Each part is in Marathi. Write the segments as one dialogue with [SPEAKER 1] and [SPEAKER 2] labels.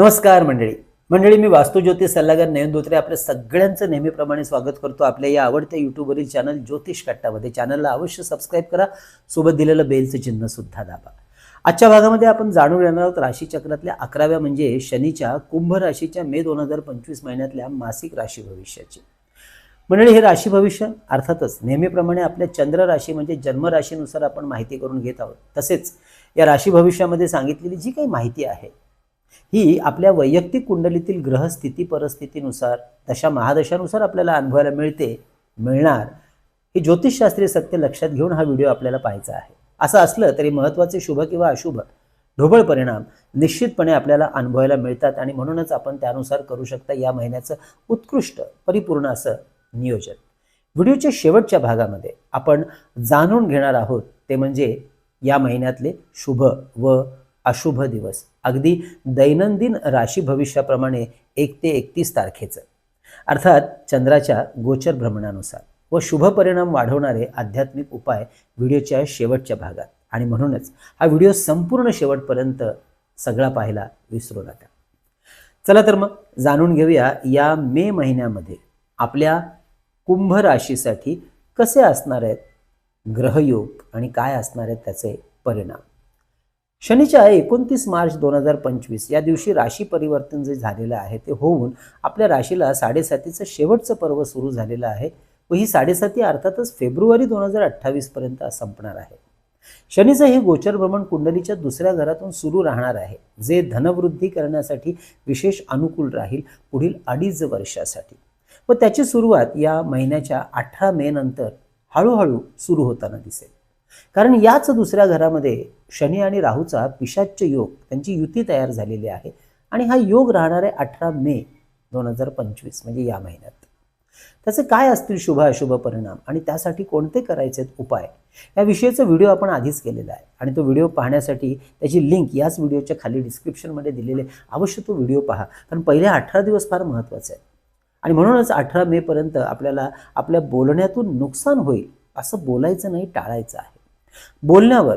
[SPEAKER 1] नमस्कार मंडळी. मंडळी मी वास्तुज्योतिष सल्लागार नयन धोत्रे. आपल्या सगळ्यांचं नेहमीप्रमाणे स्वागत करतो आपल्या या आवडत्या यूट्यूबवरील चॅनल ज्योतिष कट्टामध्ये. चॅनलला अवश्य सबस्क्राईब करा. सोबत दिलेलं बेलचं चिन्ह सुद्धा दाबा. आजच्या भागामध्ये आपण जाणून घेणार आहोत राशीचक्रातल्या अकराव्या म्हणजे शनीच्या कुंभ राशीच्या मे दोन हजार पंचवीस महिन्यातल्या मासिक राशी भविष्याची. मंडळी हे राशी भविष्य अर्थातच नेहमीप्रमाणे आपल्या चंद्र राशी म्हणजे जन्म राशीनुसार आपण माहिती करून घेत आहोत. तसेच या राशी भविष्यामध्ये सांगितलेली जी काही माहिती आहे ही आपल्या वैयक्तिक कुंडलीतील ग्रहस्थिती परिस्थितीनुसार तशा महादशानुसार आपल्याला अनुभवायला मिळते मिळणार. हे ज्योतिषशास्त्रीय सत्य लक्षात घेऊन हा व्हिडिओ आपल्याला पाहायचा आहे. असं असलं तरी महत्त्वाचे शुभ किंवा अशुभ ढोबळ परिणाम निश्चितपणे आपल्याला अनुभवायला मिळतात आणि म्हणूनच आपण त्यानुसार करू शकता या महिन्याचं उत्कृष्ट परिपूर्ण असं नियोजन. व्हिडिओच्या शेवटच्या भागामध्ये आपण जाणून घेणार आहोत ते म्हणजे या महिन्यातले शुभ व अशुभ दिवस. अगदी दैनंदिन राशी भविष्याप्रमाणे एक ते एकतीस तारखेचं. अर्थात चंद्राच्या गोचर भ्रमणानुसार व शुभ परिणाम वाढवणारे आध्यात्मिक उपाय व्हिडिओच्या शेवटच्या भागात. आणि म्हणूनच हा व्हिडिओ संपूर्ण शेवटपर्यंत सगळा पाहायला विसरू नका. चला तर मग जाणून घेऊया या मे महिन्यामध्ये आपल्या कुंभ राशीसाठी कसे असणार आहेत ग्रहयोग आणि काय असणार आहेत त्याचे परिणाम. शनीच्या एकोणतीस मार्च दोन हजार पंचवीस या दिवशी राशी परिवर्तन जे झालेलं आहे ते होऊन आपल्या राशीला साडेसातीचं शेवटचं पर्व सुरू झालेलं आहे व ही साडेसाती अर्थातच फेब्रुवारी दोन हजार अठ्ठावीसपर्यंत संपणार आहे. शनीचं हे गोचर भ्रमण कुंडलीच्या दुसऱ्या घरातून सुरू राहणार आहे जे धनवृद्धी करण्यासाठी विशेष अनुकूल राहील पुढील अडीच वर्षासाठी. व त्याची सुरुवात या महिन्याच्या अठरा मे नंतर हळूहळू सुरू होताना दिसेल. कारण याच दुसऱ्या घरामध्ये शनी आणि राहूचा पिशाच्य योग त्यांची युती तयार झालेली आहे. आणि हा योग राहणार आहे अठरा मे दोन हजार पंचवीस म्हणजे या महिन्यात. त्याचे काय असतील शुभ अशुभ परिणाम आणि त्यासाठी कोणते करायचे उपाय? या विषयीचा व्हिडिओ आपण आधीच केलेला आहे. आणि तो व्हिडिओ पाहण्यासाठी त्याची लिंक याच व्हिडिओच्या खाली डिस्क्रिप्शनमध्ये दिलेले अवश्य तो व्हिडिओ पहा कारण पहिले अठरा दिवस फार महत्त्वाचे आहेत. आणि म्हणूनच अठरा मेपर्यंत आपल्याला आपल्या बोलण्यातून नुकसान होईल असं बोलायचं नाही टाळायचं आहे. बोलण्यावर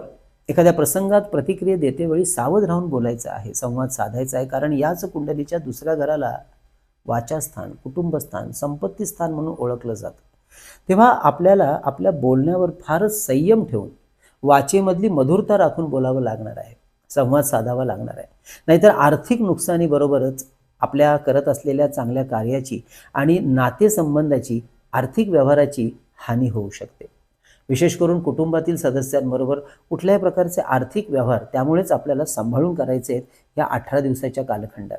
[SPEAKER 1] एखाद्या प्रसंगात प्रतिक्रिया देतेवेळी सावध राहून बोलायचं आहे संवाद साधायचा आहे. कारण याच कुंडलीच्या दुसऱ्या घराला वाचास्थान कुटुंबस्थान संपत्ती स्थान म्हणून ओळखलं जातं. तेव्हा आपल्याला आपल्या बोलण्यावर फारच संयम ठेवून वाचेमधली मधुरता राखून बोलावं लागणार आहे संवाद साधावा लागणार आहे. नाहीतर आर्थिक नुकसानीबरोबरच आपल्या करत असलेल्या चांगल्या कार्याची आणि नातेसंबंधाची आर्थिक व्यवहाराची हानी होऊ शकते. विशेष करून कुटुंबातील सदस्यांबरोबर कुठल्याही प्रकारचे आर्थिक व्यवहार त्यामुळेच आपल्याला सांभाळून करायचे आहेत या अठरा दिवसाच्या कालखंडात.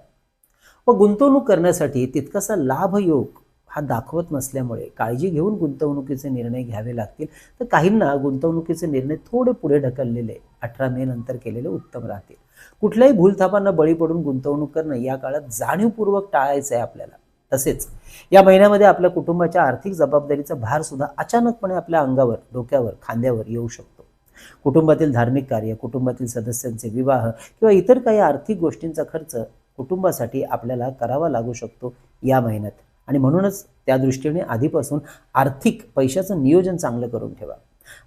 [SPEAKER 1] व गुंतवणूक करण्यासाठी तितकासा लाभयोग हा दाखवत नसल्यामुळे काळजी घेऊन गुंतवणुकीचे निर्णय घ्यावे लागतील. तर काहींना गुंतवणुकीचे निर्णय थोडे पुढे ढकललेले अठरा मे नंतर केलेले उत्तम राहतील. कुठल्याही भूलथापांना बळी पडून गुंतवणूक करणं या काळात जाणीवपूर्वक टाळायचं आहे आपल्याला. तसेच या महिन्यामध्ये आपल्या कुटुंबाच्या आर्थिक जबाबदारीचा भार सुद्धा अचानकपणे आपल्या अंगावर डोक्यावर खांद्यावर येऊ शकतो. कुटुंबातील धार्मिक कार्य कुटुंबातील सदस्यांचे विवाह किंवा इतर काही आर्थिक गोष्टींचा खर्च कुटुंबासाठी आपल्याला करावा लागू शकतो या महिन्यात. आणि म्हणूनच त्या दृष्टीने आधीपासून आर्थिक पैशाचं नियोजन चांगलं करून ठेवा.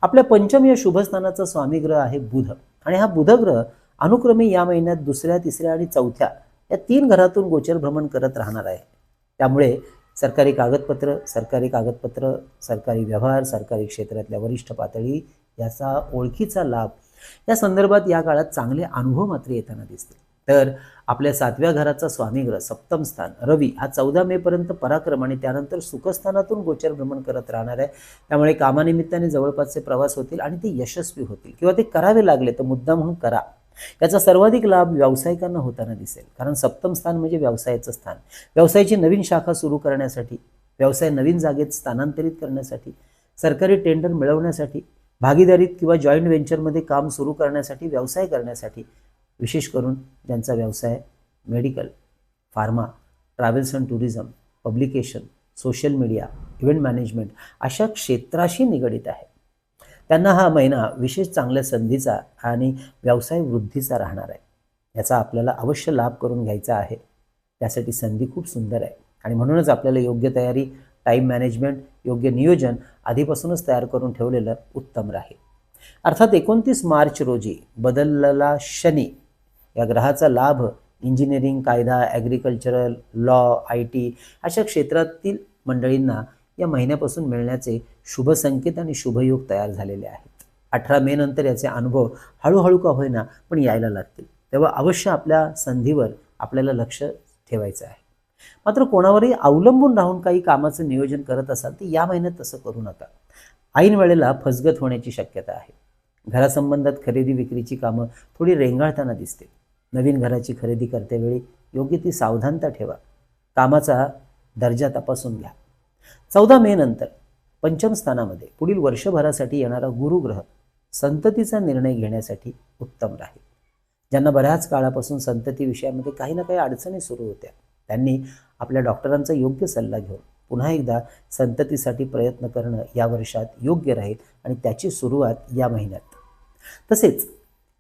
[SPEAKER 1] आपल्या पंचम या शुभस्थानाचा स्वामी ग्रह आहे बुध. आणि हा बुधग्रह अनुक्रमे या महिन्यात दुसऱ्या तिसऱ्या आणि चौथ्या या तीन घरातून गोचर भ्रमण करत राहणार आहे. त्यामुळे सरकारी कागदपत्र सरकारी कागदपत्र सरकारी व्यवहार सरकारी क्षेत्रातल्या वरिष्ठ पातळी याचा ओळखीचा लाभ या संदर्भात या काळात चांगले अनुभव मात्र येताना दिसतील. तर आपल्या सातव्या घराचा स्वामीग्रह सप्तम स्थान रवी हा चौदा मेपर्यंत पराक्रम आणि त्यानंतर सुखस्थानातून गोचर भ्रमण करत राहणार आहे. त्यामुळे कामानिमित्ताने जवळपासचे प्रवास होतील आणि ते यशस्वी होतील. किंवा ते करावे लागले तर मुद्दा म्हणून करा. याचा सर्वाधिक लाभ व्यावसायिकांना होताना दिसेल. कारण सप्तम स्थान म्हणजे व्यवसायाचं स्थान. व्यवसायाची नवीन शाखा सुरू करण्यासाठी व्यवसाय नवीन जागेत स्थानांतरित करण्यासाठी सरकारी टेंडर मिळवण्यासाठी भागीदारीत किंवा जॉईंट व्हेंचरमध्ये काम सुरू करण्यासाठी व्यवसाय करण्यासाठी विशेष करून ज्यांचा व्यवसाय medical pharma travels and tourism publication social media event management अशा क्षेत्राशी निगडित आहे. त्यांना हा महिना विशेष चांगल्या संधीचा आणि व्यवसाय वृद्धीचा राहणार आहे. याचा आपल्याला अवश्य लाभ करून घ्यायचा आहे. त्यासाठी संधी खूप सुंदर आहे. आणि म्हणूनच आपल्याला योग्य तयारी टाईम मॅनेजमेंट योग्य नियोजन आधीपासूनच तयार करून ठेवलेलं उत्तम राहील. अर्थात एकोणतीस मार्च रोजी बदललेला शनी. या ग्रहाचा लाभ इंजिनिअरिंग कायदा ॲग्रिकल्चरल लॉ आय टी अशा क्षेत्रातील मंडळींना या महिन्यापासून मिळण्याचे शुभ संकेत आणि शुभयोग तयार झालेले आहेत. अठरा मे नंतर याचे अनुभव हळूहळू का होईना पण यायला लागतील. तेव्हा अवश्य आपल्या संधीवर आपल्याला लक्ष ठेवायचं आहे. मात्र कोणावरही अवलंबून राहून काही कामाचं नियोजन करत असाल तर या महिन्यात तसं करू नका. ऐन वेळेला फसगत होण्याची शक्यता आहे. घरासंबंधात खरेदी विक्रीची कामं थोडी रेंगाळताना दिसते. नवीन घराची खरेदी करतेवेळी योग्य ती सावधानता ठेवा. कामाचा दर्जा तपासून घ्या. चौदा मे नंतर पंचम स्थानामध्ये पुढील वर्षभरासाठी येणारा गुरुग्रह संततीचा निर्णय घेण्यासाठी उत्तम राहील. ज्यांना बऱ्याच काळापासून संतती विषयामध्ये काही ना काही अडचणी सुरू होत्या त्यांनी आपल्या डॉक्टरांचा योग्य सल्ला घेऊन पुन्हा एकदा संततीसाठी प्रयत्न करणं या वर्षात योग्य राहील आणि त्याची सुरुवात या महिन्यात. तसेच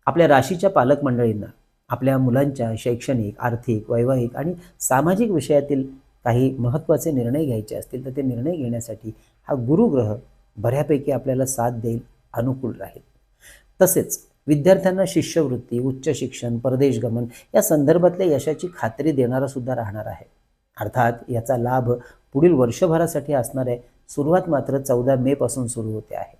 [SPEAKER 1] आपल्या राशीच्या पालक मंडळींना आपल्या मुलांच्या शैक्षणिक आर्थिक वैवाहिक आणि सामाजिक विषयातील काही महत्त्वाचे निर्णय घ्यायचे असतील तर ते निर्णय घेण्यासाठी हा गुरुग्रह बऱ्यापैकी आपल्याला साथ देईल अनुकूल राहील. तसेच विद्यार्थ्यांना शिष्यवृत्ती उच्च शिक्षण परदेश गमन या संदर्भातल्या यशाची खात्री देणारा सुद्धा राहणार आहे. अर्थात याचा लाभ पुढील वर्षभरासाठी असणार आहे. सुरुवात मात्र चौदा मे पासून सुरू होते आहे.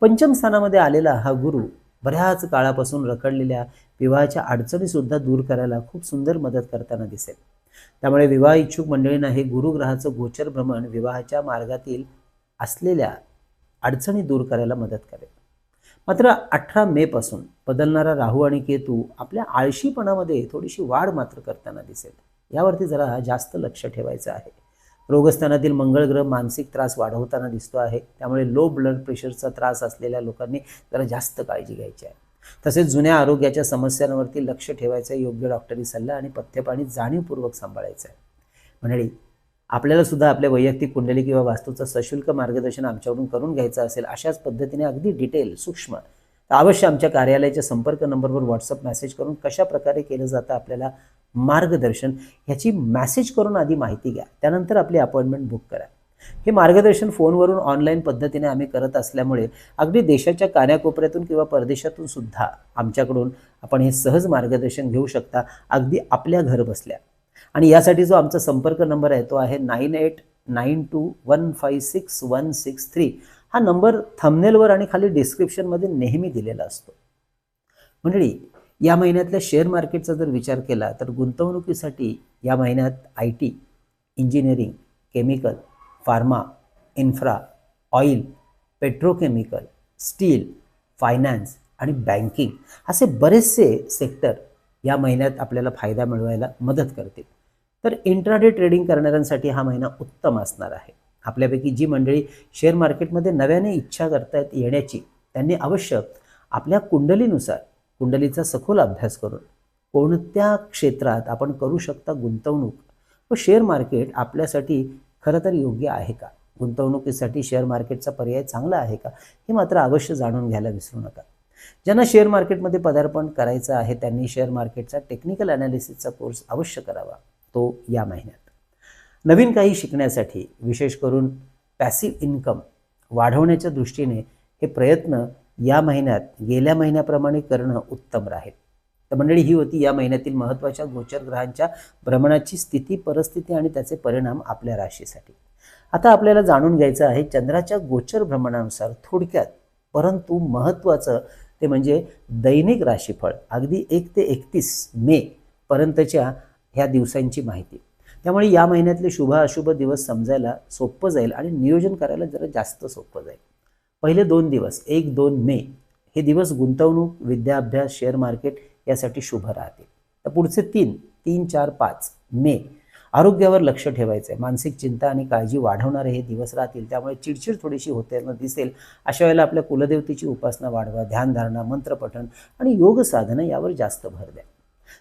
[SPEAKER 1] पंचम स्थानामध्ये आलेला हा गुरु बऱ्याच काळापासून रखडलेल्या विवाहाच्या अडचणीसुद्धा दूर करायला खूप सुंदर मदत करताना दिसेल. त्यामुळे विवाह इच्छुक मंडळींना हे गुरुग्रहाचं गोचर भ्रमण विवाहाच्या मार्गातील असलेल्या अडचणी दूर करायला मदत करेल. मात्र अठरा मे पासून बदलणारा राहू आणि केतू आपल्या आळशीपणामध्ये थोडीशी वाढ मात्र करताना दिसेल. यावरती जरा जास्त लक्ष ठेवायचं आहे. रोगस्थानातील मंगळग्रह मानसिक त्रास वाढवताना दिसतो आहे. त्यामुळे लो ब्लड प्रेशरचा त्रास असलेल्या लोकांनी जरा जास्त काळजी घ्यायची आहे. तसेच जुन्या आरोग्याच्या समस्यांवरती लक्ष ठेवायचं आहे योग्य डॉक्टरी सल्ला आणि पथ्यपाणी जाणीवपूर्वक सांभाळायचं आहे. मंडळी आपल्याला सुद्धा आपल्या वैयक्तिक कुंडली किंवा वास्तूचं सशुल्क मार्गदर्शन आमच्याकडून करून घ्यायचं असेल अशाच पद्धतीने अगदी डिटेल सूक्ष्म अवश्य आमच्या कार्यालयाच्या संपर्क नंबरवर व्हॉट्सअप मेसेज करून कशा प्रकारे केलं जातं आपल्याला मार्गदर्शन ह्याची मेसेज करून आधी माहिती घ्या. त्यानंतर आपली अपॉइंटमेंट बुक करा. हे मार्गदर्शन फोनवरून ऑनलाईन पद्धतीने आम्ही करत असल्यामुळे अगदी देशाच्या कान्याकोपऱ्यातून किंवा परदेशातून सुद्धा आमच्याकडून आपण हे सहज मार्गदर्शन घेऊ शकता अगदी आपल्या घर बसल्या. आणि यासाठी जो आमचा संपर्क नंबर आहे तो आहे nine eight nine two one five six one six three. हा नंबर थंबनेलवर आणि खाली डिस्क्रिप्शनमध्ये नेहमी दिलेला असतो. मंडळी या महिन्यातल्या शेअर मार्केटचा जर विचार केला तर गुंतवणुकीसाठी या महिन्यात I T engineering chemical pharma infra oil petrochemical steel finance आणि बँकिंग असे बरेचसे सेक्टर या महिन्यात आपल्याला फायदा मिळवायला मदत करतील. तर इंट्राडे ट्रेडिंग करणाऱ्यांसाठी हा महिना उत्तम असणार आहे. आपल्यापैकी जी मंडळी शेअर मार्केटमध्ये नव्याने इच्छा करतायत येण्याची त्यांनी अवश्य आपल्या कुंडलीनुसार कुंडलीचा सखोल अभ्यास करून कोणत्या क्षेत्रात आपण करू शकता गुंतवणूक व शेअर मार्केट आपल्यासाठी खरं तर योग्य आहे का? गुंतवणुकीसाठी शेअर मार्केटचा पर्याय चांगला आहे का? हे मात्र अवश्य जाणून घ्यायला विसरू नका. ज्यांना शेअर मार्केटमध्ये पदार्पण करायचं आहे त्यांनी शेअर मार्केटचा टेक्निकल अनालिसिसचा कोर्स अवश्य करावा. तो या महिन्यात. नवीन काही शिकण्यासाठी विशेष करून पॅसिव्ह इन्कम वाढवण्याच्या दृष्टीने हे प्रयत्न या महिन्यात गेल्या महिन्याप्रमाणे करणं उत्तम राहील. तर मंडळी ही होती या महिन्यातील महत्त्वाच्या गोचर ग्रहांच्या भ्रमणाची स्थिती परिस्थिती आणि त्याचे परिणाम आपल्या राशीसाठी. आता आपल्याला जाणून घ्यायचं आहे चंद्राच्या गोचर भ्रमणानुसार थोडक्यात परंतु महत्त्वाचं ते म्हणजे दैनिक राशीफळ अगदी एक ते एकतीस मे पर्यंतच्या ह्या दिवसांची माहिती. त्यामुळे या महिन्यातले शुभ अशुभ दिवस समजायला सोपं जाईल आणि नियोजन करायला जरा जास्त सोपं जाईल. पहिले दोन दिवस एक दोन मे हे दिवस गुंतवणूक विद्याभ्यास शेअर मार्केट यासाठी शुभ राहतील. तर पुढचे तीन तीन चार पाच मे आरोग्यावर लक्ष ठेवायचं आहे मानसिक चिंता आणि काळजी वाढवणारे हे दिवस राहतील. त्यामुळे चिडचिड थोडीशी होताना दिसेल. अशा वेळेला आपल्या कुलदेवतेची उपासना वाढवा ध्यानधारणा मंत्रपठण आणि योग साधना यावर जास्त भर द्या.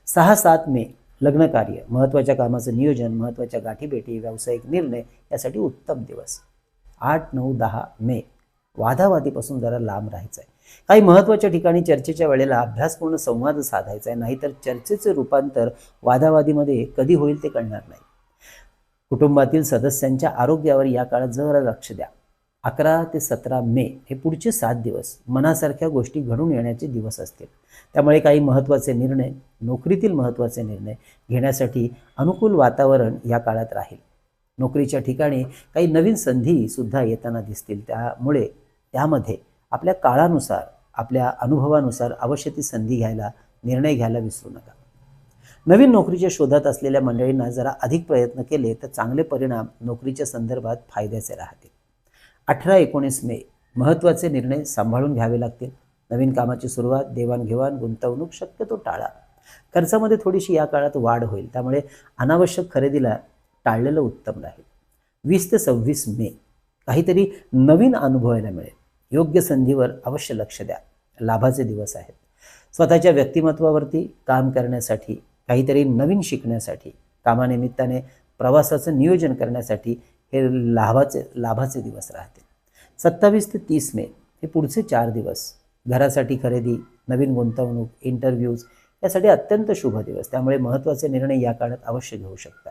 [SPEAKER 1] सहा सात मे लग्नकार्य महत्त्वाच्या कामाचं नियोजन महत्त्वाच्या गाठीभेटी व्यावसायिक निर्णय यासाठी उत्तम दिवस. आठ नऊ दहा मे. वादावादीपासून जरा लांब राहायचं आहे काही महत्त्वाच्या ठिकाणी चर्चेच्या वेळेला अभ्यासपूर्ण संवाद साधायचा आहे नाहीतर चर्चेचे रूपांतर वादावादीमध्ये कधी होईल ते कळणार नाही. कुटुंबातील सदस्यांच्या आरोग्यावर या काळात जरा लक्ष द्या. अकरा ते सतरा मे हे पुढचे सात दिवस मनासारख्या गोष्टी घडून येण्याचे दिवस असतील. त्यामुळे काही महत्त्वाचे निर्णय नोकरीतील महत्त्वाचे निर्णय घेण्यासाठी अनुकूल वातावरण या काळात राहील. नोकरीच्या ठिकाणी काही नवीन संधी सुद्धा येताना दिसतील. त्यामुळे त्यामध्ये आपल्या काळानुसार आपल्या अनुभवानुसार अवश्य ती संधी घ्यायला निर्णय घ्यायला विसरू नका. नवीन नोकरीच्या शोधात असलेल्या मंडळींना जरा अधिक प्रयत्न केले तर चांगले परिणाम नोकरीच्या संदर्भात फायद्याचे राहतील. अठरा एकोणीस मे महत्त्वाचे निर्णय सांभाळून घ्यावे लागतील. नवीन कामाची सुरुवात देवाणघेवाण गुंतवणूक शक्यतो टाळा. खर्चामध्ये थोडीशी या काळात वाढ होईल त्यामुळे अनावश्यक खरेदीला टाळलेलं उत्तम राहील. वीस ते सव्वीस मे काहीतरी नवीन अनुभवायला मिळेल. योग्य संधीवर अवश्य लक्ष द्या. लाभाचे दिवस आहेत. स्वतःच्या व्यक्तिमत्वावरती काम करण्यासाठी काहीतरी नवीन शिकण्यासाठी कामानिमित्ताने प्रवासाचं नियोजन करण्यासाठी हे लाभाचे लाभाचे दिवस राहतील सत्तावीस ते तीस मे हे पुढचे चार दिवस. घरासाठी खरेदी नवीन गुंतवणूक इंटरव्ह्यूज यासाठी अत्यंत शुभ दिवस. त्यामुळे महत्त्वाचे निर्णय या काळात अवश्य घेऊ शकता.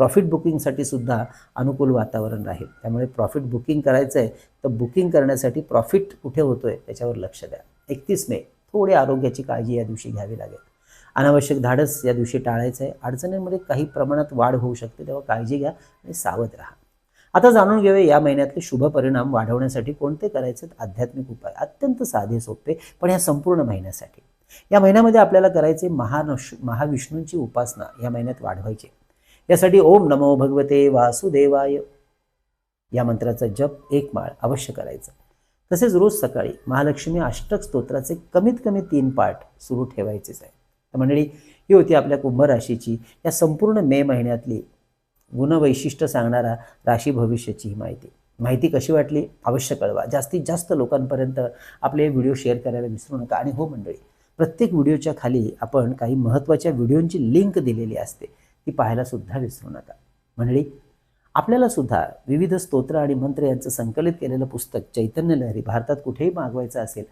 [SPEAKER 1] प्रॉफिट बुकिंगसाठी सुद्धा अनुकूल वातावरण राहील. त्यामुळे प्रॉफिट बुकिंग करायचं आहे तर बुकिंग करण्यासाठी प्रॉफिट कुठे होतो आहे त्याच्यावर लक्ष द्या. एकतीस मे थोडी आरोग्याची काळजी या दिवशी घ्यावी लागेल. अनावश्यक धाडस या दिवशी टाळायचं आहे अडचणींमध्ये काही प्रमाणात वाढ होऊ शकते तेव्हा काळजी घ्या आणि सावध राहा. आता जाणून घेऊया या महिन्यातले शुभ परिणाम वाढवण्यासाठी कोणते करायचे आध्यात्मिक उपाय. अत्यंत साधे सोपे पण या संपूर्ण महिन्यासाठी. या महिन्यामध्ये आपल्याला करायचे महानश महाविष्णूंची उपासना या महिन्यात वाढवायची. यासाठी ओम नमो भगवते वासुदेवाय. या मंत्राचा जप एक माळ अवश्य करायचा. तसेच रोज सकाळी महालक्ष्मी अष्टक स्तोत्राचे कमीत कमी तीन पाठ सुरू ठेवायचेच आहे तर मंडळी ही होती आपल्या कुंभ राशीची या संपूर्ण मे महिन्यातली गुणवैशिष्ट्य सांगणारा राशी भविष्याची ही माहिती. माहिती कशी वाटली? अवश्य कळवा. जास्तीत जास्त लोकांपर्यंत आपले व्हिडिओ शेअर करायला विसरू नका. आणि हो मंडळी प्रत्येक व्हिडिओच्या खाली आपण काही महत्त्वाच्या व्हिडिओंची लिंक दिलेली असते. ती पाहायलासुद्धा विसरू नका. मंडळी आपल्याला सुद्धा विविध स्तोत्र आणि मंत्र यांचं संकलित केलेलं पुस्तक चैतन्य लहरी भारतात कुठेही मागवायचं असेल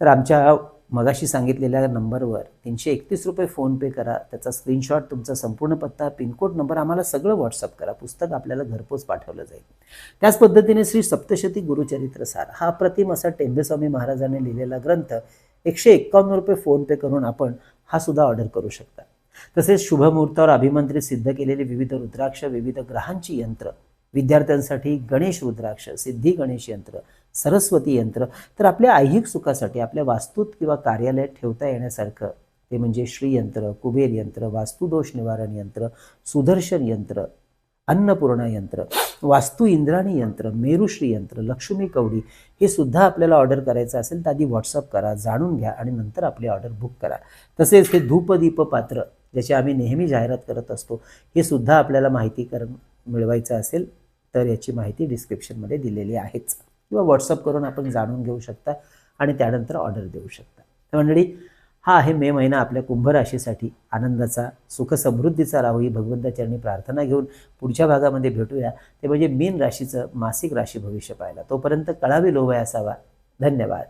[SPEAKER 1] तर आमच्या मगाशी सांगितलेल्या नंबरवर तीनशे एकतीस रुपये फोनपे करा. त्याचा स्क्रीनशॉट तुमचा संपूर्ण पत्ता पिनकोड नंबर आम्हाला सगळं व्हॉट्सअप करा. पुस्तक आपल्याला घरपोच पाठवलं जाईल. त्याच पद्धतीने श्री सप्तशती गुरुचरित्र सार हा अप्रतिम असा टेंबेस्वामी महाराजांनी लिहिलेला ग्रंथ एकशे एक्कावन्न रुपये फोनपे करून आपण हा सुद्धा ऑर्डर करू शकता. तसेच शुभमुहूर्तावर अभिमंत्रित सिद्ध केलेले विविध रुद्राक्ष विविध ग्रहांची यंत्र विद्यार्थ्यांसाठी गणेश रुद्राक्ष सिद्धी गणेश यंत्र सरस्वती यंत्र तर आपल्या ऐहिक सुखासाठी आपल्या वास्तूत किंवा कार्यालयात ठेवता येण्यासारखं ते म्हणजे श्रीयंत्र कुबेर यंत्र वास्तुदोष निवारण यंत्र सुदर्शन यंत्र अन्नपूर्णा यंत्र वास्तू इंद्राणी यंत्र मेरुश्री यंत्र लक्ष्मी कवडी हे सुद्धा आपल्याला ऑर्डर करायचं असेल तर आधी व्हॉट्सअप करा जाणून घ्या आणि नंतर आपली ऑर्डर बुक करा. तसेच हे धूपदीप पात्र ज्याची आम्ही नेहमी जाहिरात करत असतो हे सुद्धा आपल्याला माहिती कर मिळवायचं असेल तर याची माहिती डिस्क्रिप्शनमध्ये दिलेली आहेच. किंवा व्हॉट्सअप करून आपण जाणून घेऊ शकता आणि त्यानंतर ऑर्डर देऊ शकता. तर मंडळी हा आहे मे महिना आपल्या कुंभ राशीसाठी आनंदाचा सुखसमृद्धीचा राहू ही भगवंताचरणी प्रार्थना घेऊन पुढच्या भागामध्ये भेटूया. ते म्हणजे मीन राशीचं मासिक राशी भविष्य पाहायला. तोपर्यंत कळावी लोभय असावा. धन्यवाद.